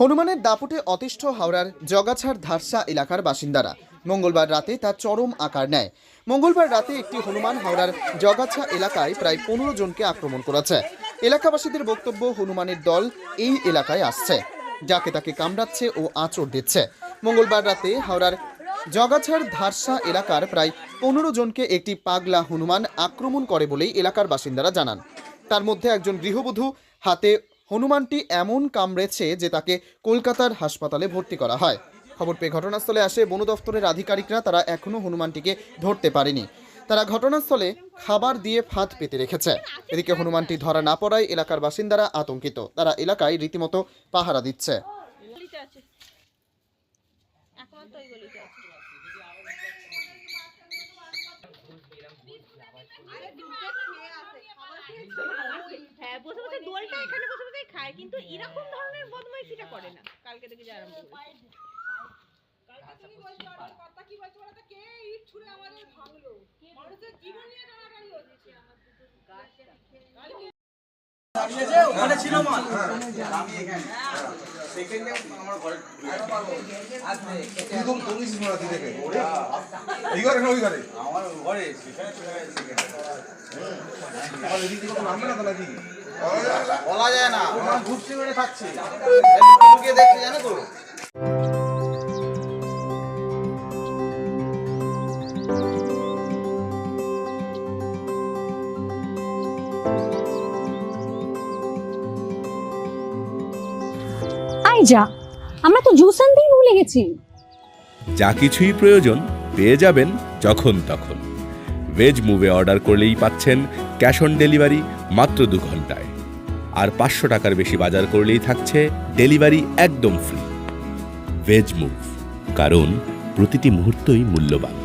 হনুমানের দাপটে অতিষ্ঠ হাওড়ার জগাছাড় ধারসা এলাকার বাসিন্দারা। মঙ্গলবার রাতে তা চরম আকার নেয়। মঙ্গলবার রাতে একটি হনুমান হাওড়ার জগাছা এলাকায় প্রায় পনেরো জনকে আক্রমণ করেছে। এলাকাবাসীদের বক্তব্য, হনুমানের দল এই এলাকায় আসছে, যাকে তাকে কামড়াচ্ছে ও আঁচড় দিচ্ছে। মঙ্গলবার রাতে হাওড়ার জগাছাড় ধারসা এলাকার প্রায় পনেরো জনকে একটি পাগলা হনুমান আক্রমণ করে বলেই এলাকার বাসিন্দারা জানান। তার মধ্যে একজন গৃহবধূ, হাতে হনুমানটি এমন কামড়েছে যে তাকে কলকাতার হাসপাতালে ভর্তি করা হয়। খবর পেয়ে ঘটনাস্থলে আসে বন দফতরের আধিকারিকরা। তারা এখনও হনুমানটিকে ধরতে পারেনি। তারা ঘটনাস্থলে খাবার দিয়ে ফাঁদ পেতে রেখেছে। এদিকে হনুমানটি ধরা না পড়ায় এলাকার বাসিন্দারা আতঙ্কিত। তারা এলাকায় রীতিমতো পাহারা দিচ্ছে। খায় কিন্তু এরকম ধরনের বদমাইশিটা করে না। কালকে থেকে যে আরম্ভ এই ঘরে না ওই ঘরে? আমার ঘরে সেখানে চলে গেছে। আমার এদিক কোনো নামবে না তো নাকি? বলা যায় না। লুকিয়ে লুকিয়ে দেখছে জানো তো। আই যা আমরা তো জুস আনতেই ভুলে গেছি। যা কিছুই প্রয়োজন পেয়ে যাবেন যখন তখন। ভেজ মুভে অর্ডার করলেই পাচ্ছেন ক্যাশ অন ডেলিভারি মাত্র দু ঘন্টায়। আর পাঁচশো টাকার বেশি বাজার করলেই থাকছে ডেলিভারি একদম ফ্রি। ভেজ মুভ, কারণ প্রতিটি মুহূর্তই মূল্যবান।